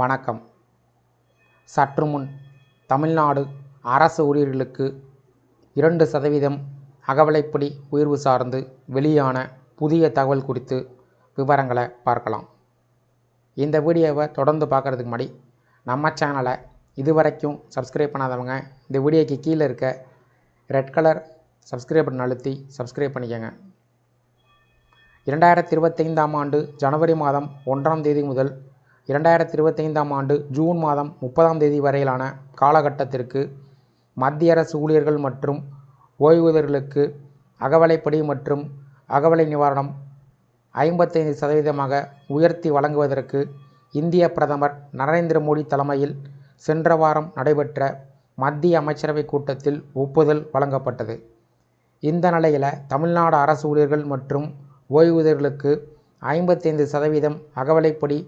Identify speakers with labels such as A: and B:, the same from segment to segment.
A: வணக்கம். சற்று முன் தமிழ்நாடு அரசு ஊழியர்களுக்கு இரண்டு சதவீதம் அகவலைப்படி உயர்வு சார்ந்து வெளியான புதிய தகவல் குறித்து விவரங்களை பார்க்கலாம். இந்த வீடியோவை தொடர்ந்து பார்க்குறதுக்கு முன்னாடி நம்ம சேனலை இதுவரைக்கும் சப்ஸ்கிரைப் பண்ணாதவங்க இந்த வீடியோக்கு கீழே இருக்க ரெட் கலர் சப்ஸ்கிரைப் பட்டன் அழுத்தி சப்ஸ்கிரைப் பண்ணிக்கோங்க. இரண்டாயிரத்தி இருபத்தைந்தாம் ஆண்டு ஜனவரி மாதம் ஒன்றாம் தேதி முதல் இரண்டாயிரத்தி இருபத்தைந்தாம் ஆண்டு ஜூன் மாதம் முப்பதாம் தேதி வரையிலான காலகட்டத்திற்கு மத்திய அரசு ஊழியர்கள் மற்றும் ஓய்வூதியர்களுக்கு அகவலைப்படி மற்றும் அகவலை நிவாரணம் ஐம்பத்தைந்து சதவீதமாக உயர்த்தி வழங்குவதற்கு இந்திய பிரதமர் நரேந்திர மோடி தலைமையில் சென்ற வாரம் நடைபெற்ற மத்திய அமைச்சரவை கூட்டத்தில் ஒப்புதல் வழங்கப்பட்டது. இந்த நிலையில் தமிழ்நாடு அரசு ஊழியர்கள் மற்றும் ஓய்வூதியர்களுக்கு ஐம்பத்தைந்து சதவீதம் அகவலைப்படி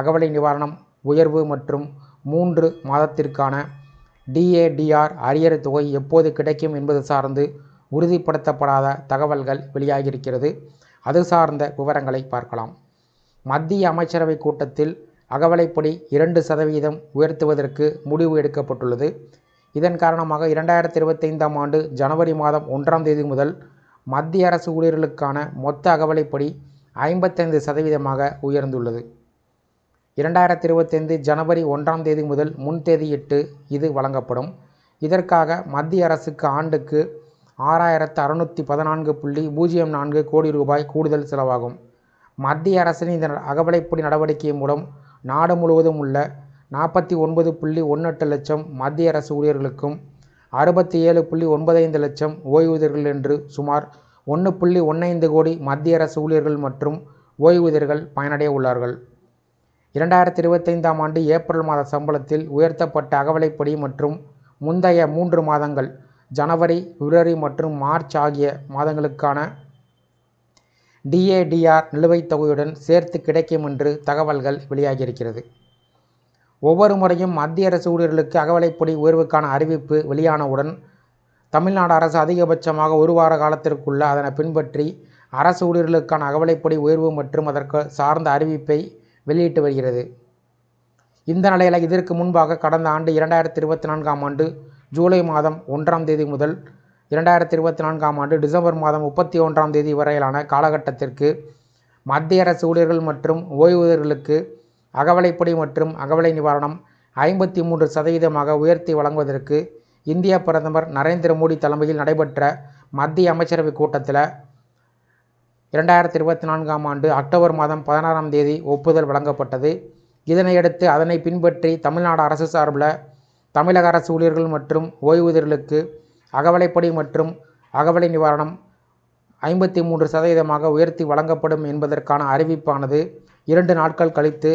A: அகவலை நிவாரணம் உயர்வு மற்றும் மூன்று மாதத்திற்கான டிஏடிஆர் அரியர் தொகை எப்போது கிடைக்கும் என்பது சார்ந்து உறுதிப்படுத்தப்படாத தகவல்கள் வெளியாகியிருக்கிறது. அது சார்ந்த விவரங்களை பார்க்கலாம். மத்திய அமைச்சரவை கூட்டத்தில் அகவலைப்படி இரண்டு சதவீதம் உயர்த்துவதற்கு முடிவு எடுக்கப்பட்டுள்ளது. இதன் காரணமாக இரண்டாயிரத்தி இருபத்தைந்தாம் ஆண்டு ஜனவரி மாதம் ஒன்றாம் தேதி முதல் மத்திய அரசு ஊழியர்களுக்கான மொத்த அகவலைப்படி ஐம்பத்தைந்து சதவீதமாக உயர்ந்துள்ளது. இரண்டாயிரத்தி இருபத்தைந்து ஜனவரி ஒன்றாம் தேதி முதல் முன்தேதியிட்டு இது வழங்கப்படும். இதற்காக மத்திய அரசுக்கு ஆண்டுக்கு ஆறாயிரத்து அறுநூற்றி பதினான்கு புள்ளி பூஜ்ஜியம் நான்கு கோடி ரூபாய் கூடுதல் செலவாகும். மத்திய அரசின் இந்த அகவலைப்படி நடவடிக்கை மூலம் நாடு முழுவதும் உள்ள நாற்பத்தி ஒன்பது புள்ளி ஒன்று லட்சம் மத்திய அரசு ஊழியர்களுக்கும் அறுபத்தி ஏழு புள்ளி ஒன்பதைந்து லட்சம் ஓய்வூதியர்கள் என்று சுமார் ஒன்று புள்ளி ஒன்றைந்து கோடி மத்திய அரசு ஊழியர்கள் மற்றும் ஓய்வூதியர்கள் பயனடைய உள்ளார்கள். இரண்டாயிரத்தி இருபத்தைந்தாம் ஆண்டு ஏப்ரல் மாத சம்பளத்தில் உயர்த்தப்பட்ட அகவலைப்படி மற்றும் முந்தைய மூன்று மாதங்கள் ஜனவரி பிப்ரவரி மற்றும் மார்ச் ஆகிய மாதங்களுக்கான டிஏடிஆர் நிலுவைத் தொகையுடன் சேர்த்து கிடைக்கும் என்று தகவல்கள் வெளியாகியிருக்கிறது. ஒவ்வொரு முறையும் மத்திய அரசு ஊழியர்களுக்கு அகவலைப்படி உயர்வுக்கான அறிவிப்பு வெளியானவுடன் தமிழ்நாடு அரசு அதிகபட்சமாக ஒரு வார காலத்திற்குள்ள அதனை பின்பற்றி அரசு ஊழியர்களுக்கான அகவலைப்படி உயர்வு மற்றும் அதற்கு சார்ந்த அறிவிப்பை வெளியிட்டு வருகிறது. இந்த நிலையில் இதற்கு முன்பாக கடந்த ஆண்டு இரண்டாயிரத்தி இருபத்தி நான்காம் ஆண்டு ஜூலை மாதம் ஒன்றாம் தேதி முதல் இரண்டாயிரத்தி இருபத்தி நான்காம் ஆண்டு டிசம்பர் மாதம் முப்பத்தி ஒன்றாம் தேதி வரையிலான காலகட்டத்திற்கு மத்திய அரசு ஊழியர்கள் மற்றும் ஓய்வூதியர்களுக்கு அகவலைப்படி மற்றும் அகவலை நிவாரணம் ஐம்பத்தி மூன்று சதவீதமாக உயர்த்தி வழங்குவதற்கு இந்திய பிரதமர் நரேந்திர மோடி தலைமையில் நடைபெற்ற மத்திய அமைச்சரவைக் கூட்டத்தில் இரண்டாயிரத்தி இருபத்தி நான்காம் ஆண்டு அக்டோபர் மாதம் பதினாறாம் தேதி ஒப்புதல் வழங்கப்பட்டது. இதனையடுத்து அதனை பின்பற்றி தமிழ்நாடு அரசு சார்பில் தமிழக அரசு ஊழியர்கள் மற்றும் ஓய்வூதியர்களுக்கு அகவலைப்படி மற்றும் அகவலை நிவாரணம் ஐம்பத்தி மூன்று சதவீதமாக உயர்த்தி வழங்கப்படும் என்பதற்கான அறிவிப்பானது இரண்டு நாட்கள் கழித்து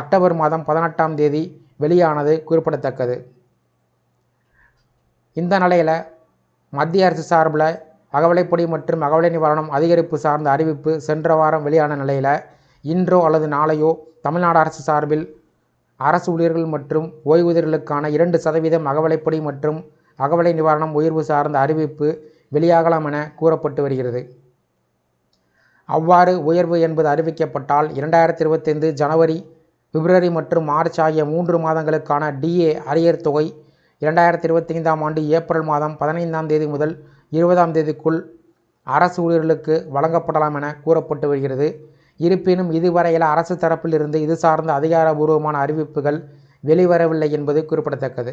A: அக்டோபர் மாதம் பதினெட்டாம் தேதி வெளியானது குறிப்பிடத்தக்கது. இந்த நிலையில் மத்திய அரசு சார்பில் அகவலைப்படி மற்றும் அகவலை நிவாரணம் அதிகரிப்பு சார்ந்த அறிவிப்பு சென்ற வாரம் வெளியான நிலையில் இன்றோ அல்லது நாளையோ தமிழ்நாடு அரசு சார்பில் அரசு ஊழியர்கள் மற்றும் ஓய்வூதியர்களுக்கான இரண்டு சதவீதம் அகவலைப்படி மற்றும் அகவலை நிவாரணம் உயர்வு சார்ந்த அறிவிப்பு வெளியாகலாம் என கூறப்பட்டு வருகிறது. அவ்வாறு உயர்வு என்பது அறிவிக்கப்பட்டால் இரண்டாயிரத்தி இருபத்தைந்து ஜனவரி பிப்ரவரி மற்றும் மார்ச் ஆகிய மூன்று மாதங்களுக்கான டிஏ அரியர் தொகை இரண்டாயிரத்தி இருபத்தைந்தாம் ஆண்டு ஏப்ரல் மாதம் பதினைந்தாம் தேதி முதல் இருபதாம் தேதிக்குள் அரசு ஊழியர்களுக்கு வழங்கப்படலாம் என கூறப்பட்டு வருகிறது. இருப்பினும் இதுவரையில் அரசு தரப்பில் இருந்து இது சார்ந்த அதிகாரபூர்வமான அறிவிப்புகள் வெளிவரவில்லை என்பது குறிப்பிடத்தக்கது.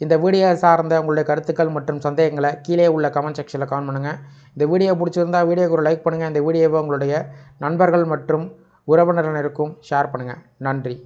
A: இந்த வீடியோ சார்ந்த உங்களுடைய கருத்துக்கள் மற்றும் சந்தேகங்களை கீழே உள்ள கமெண்ட் செக்ஷனில் கமெண்ட் பண்ணுங்கள் இந்த வீடியோ பிடிச்சிருந்தால் வீடியோக்கு ஒரு லைக் பண்ணுங்கள் இந்த வீடியோவை உங்களுடைய நண்பர்கள் மற்றும் உறவினரினருக்கும் ஷேர் பண்ணுங்கள் நன்றி.